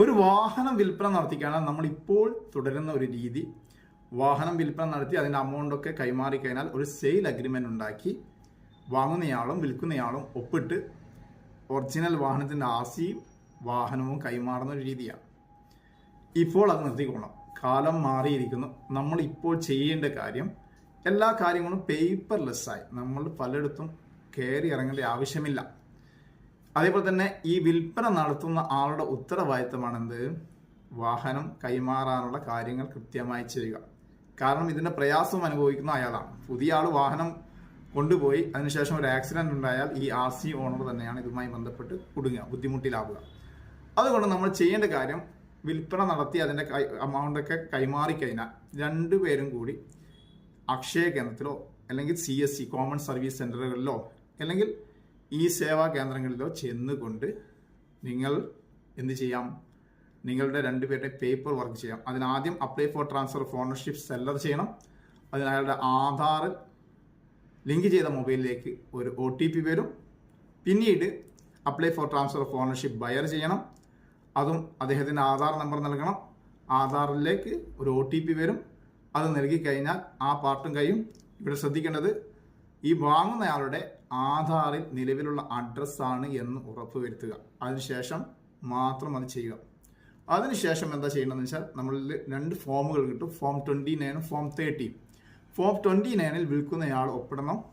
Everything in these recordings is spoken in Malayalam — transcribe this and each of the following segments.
ഒരു വാഹനം വിൽപ്പന നടത്തിക്കാണ് നമ്മളിപ്പോൾ തുടരുന്ന ഒരു രീതി. വാഹനം വിൽപ്പന നടത്തി അതിന്റെ എമൗണ്ടൊക്കെ കൈമാറി കഴിഞ്ഞാൽ ഒരു സെയിൽ അഗ്രിമെന്റ് ഉണ്ടാക്കി വാങ്ങുന്നയാളും വിൽക്കുന്നയാളും ഒപ്പിട്ട് ഒറിജിനൽ വാഹനത്തിന്റെ ആർ സിയും വാഹനവും കൈമാറുന്ന ഒരു രീതിയാണ്. ഇപ്പോൾ അത് നിർത്തിക്കൊള്ളണം. കാലം മാറിയിരിക്കുന്നു. നമ്മൾ ഇപ്പോൾ ചെയ്യേണ്ട കാര്യം എല്ലാ കാര്യങ്ങളും പേപ്പർലെസ്സായി നമ്മൾ പലയിടത്തും കയറി ഇറങ്ങേണ്ട ആവശ്യമില്ല. അതേപോലെ തന്നെ ഈ വിൽപ്പന നടത്തുന്ന ആളുടെ ഉത്തരവാദിത്തമാണ് എന്ത് വാഹനം കൈമാറാനുള്ള കാര്യങ്ങൾ കൃത്യമായി ചെയ്യുക. കാരണം ഇതിന്റെ പ്രയാസം അനുഭവിക്കുന്ന അയാളാണ്. പുതിയ ആൾ വാഹനം കൊണ്ടുപോയി അതിനുശേഷം ഒരു ആക്സിഡന്റ് ഉണ്ടായാൽ ഈ ആർ സി ഓണർ തന്നെയാണ് ഇതുമായി ബന്ധപ്പെട്ട് കുടുങ്ങുക ബുദ്ധിമുട്ടിലാവുക. അതുകൊണ്ട് നമ്മൾ ചെയ്യേണ്ട കാര്യം വിൽപ്പന നടത്തി അതിന്റെ എമൗണ്ട് ഒക്കെ കൈമാറി കഴിഞ്ഞാൽ രണ്ടുപേരും കൂടി അക്ഷയ കേന്ദ്രത്തിലോ അല്ലെങ്കിൽ C S C common service സെന്ററുകളിലോ അല്ലെങ്കിൽ ഈ സേവാ കേന്ദ്രങ്ങളിലോ ചെന്നുകൊണ്ട് നിങ്ങൾ എന്ത് ചെയ്യാം? നിങ്ങളുടെ രണ്ടുപേരുടെ പേപ്പർ വർക്ക് ചെയ്യാം. അതിനാദ്യം apply for transfer of ownership seller ചെയ്യണം. അതിനയാളുടെ ആധാർ ലിങ്ക് ചെയ്ത മൊബൈലിലേക്ക് ഒരു ഒ ടി പി വരും. പിന്നീട് apply for transfer of ownership buyer ചെയ്യണം. അതും അദ്ദേഹത്തിന്റെ ആധാർ നമ്പർ നൽകണം. ആധാറിലേക്ക് ഒരു ഒ ടി പി വരും. അത് നൽകി കഴിഞ്ഞാൽ ആ പാർട്ടും കൈയും ഇവിടെ ശ്രദ്ധിക്കേണ്ടത് ഈ വാങ്ങുന്നയാളുടെ ആധാറിൽ നിലവിലുള്ള അഡ്രസ്സാണ് എന്ന് ഉറപ്പുവരുത്തുക. അതിനുശേഷം മാത്രം അത് ചെയ്യുക. അതിനുശേഷം എന്താ ചെയ്യേണ്ടതെന്ന് വെച്ചാൽ നമ്മളിൽ രണ്ട് ഫോമുകൾ കിട്ടും. ഫോം ട്വന്റി നയനും ഫോം തേർട്ടിയും ഫോം ട്വന്റി നയനിൽ വിൽക്കുന്നയാൾ ഒപ്പിടണം.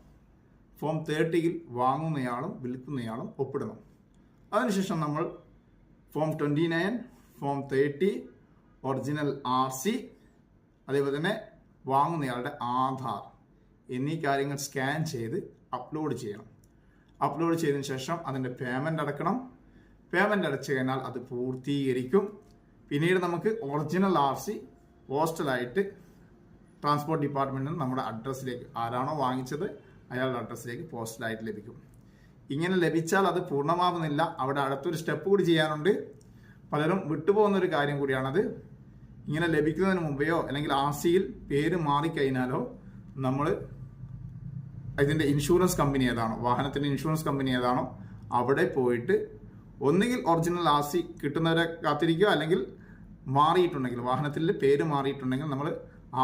ഫോം തേർട്ടിയിൽ വാങ്ങുന്നയാളും വിൽക്കുന്നയാളും ഒപ്പിടണം. അതിനുശേഷം നമ്മൾ form twenty nine form thirty original R C അതേപോലെ തന്നെ വാങ്ങുന്നയാളുടെ ആധാർ. എന്നീ കാര്യങ്ങൾ സ്കാൻ ചെയ്ത് അപ്ലോഡ് ചെയ്യണം. അപ്ലോഡ് ചെയ്തതിന് ശേഷം അതിന്റെ പേയ്മെന്റ് അടക്കണം. പേയ്മെന്റ് അടച്ചു കഴിഞ്ഞാൽ അത് പൂർത്തീകരിക്കും. പിന്നീട് നമുക്ക് ഒറിജിനൽ ആർ സി പോസ്റ്റലായിട്ട് ട്രാൻസ്പോർട്ട് ഡിപ്പാർട്ട്മെന്റിൽ നമ്മുടെ അഡ്രസ്സിലേക്ക് ആരാണോ വാങ്ങിച്ചത് അയാളുടെ അഡ്രസ്സിലേക്ക് പോസ്റ്റലായിട്ട് ലഭിക്കും. ഇങ്ങനെ ലഭിച്ചാൽ അത് പൂർണമാവുന്നില്ല. അവിടെ അടുത്തൊരു സ്റ്റെപ്പ് കൂടി ചെയ്യാനുണ്ട്. പലരും വിട്ടുപോകുന്ന ഒരു കാര്യം കൂടിയാണത്. ഇങ്ങനെ ലഭിക്കുന്നതിന് മുമ്പെയോ അല്ലെങ്കിൽ ആർ സിയിൽ പേര് മാറിക്കഴിഞ്ഞാലോ നമ്മൾ ഇതിന്റെ ഇൻഷുറൻസ് കമ്പനി ഏതാണോ വാഹനത്തിന്റെ ഇൻഷുറൻസ് കമ്പനി ഏതാണോ അവിടെ പോയിട്ട് ഒന്നുകിൽ ഒറിജിനൽ ആർ സി കിട്ടുന്നവരെ കാത്തിരിക്കുക അല്ലെങ്കിൽ മാറിയിട്ടുണ്ടെങ്കിൽ വാഹനത്തിൽ പേര് മാറിയിട്ടുണ്ടെങ്കിൽ നമ്മൾ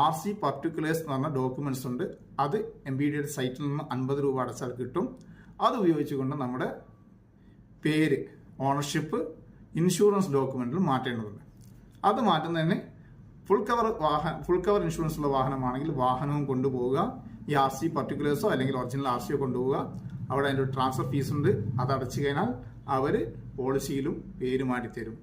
ആർ സി പർട്ടിക്കുലേഴ്സ് എന്ന് പറഞ്ഞ ഡോക്യുമെന്റ്സ് ഉണ്ട്. അത് എം ബി ഡിയുടെ സൈറ്റിൽ നിന്ന് അൻപത് രൂപ അടച്ചാൽ കിട്ടും. അത് ഉപയോഗിച്ചുകൊണ്ട് നമ്മുടെ പേര് ഓണർഷിപ്പ് ഇൻഷുറൻസ് ഡോക്യുമെന്റിൽ മാറ്റേണ്ടതുണ്ട്. അത് മാറ്റുന്നതിന് ഫുൾ കവർ വാഹന ഫുൾ കവർ ഇൻഷുറൻസ് ഉള്ള വാഹനമാണെങ്കിൽ വാഹനവും കൊണ്ടുപോവുക. ഈ ആർ സി പർട്ടിക്കുലേഴ്സോ അല്ലെങ്കിൽ ഒറിജിനൽ ആർ സിയോ കൊണ്ടുപോവുക. അവിടെ അതിന്റെ ഒരു ട്രാൻസ്ഫർ ഫീസ് ഉണ്ട്. അത് അടച്ചു കഴിഞ്ഞാൽ അവർ പോളിസിയിലും പേര് മാറ്റി തരും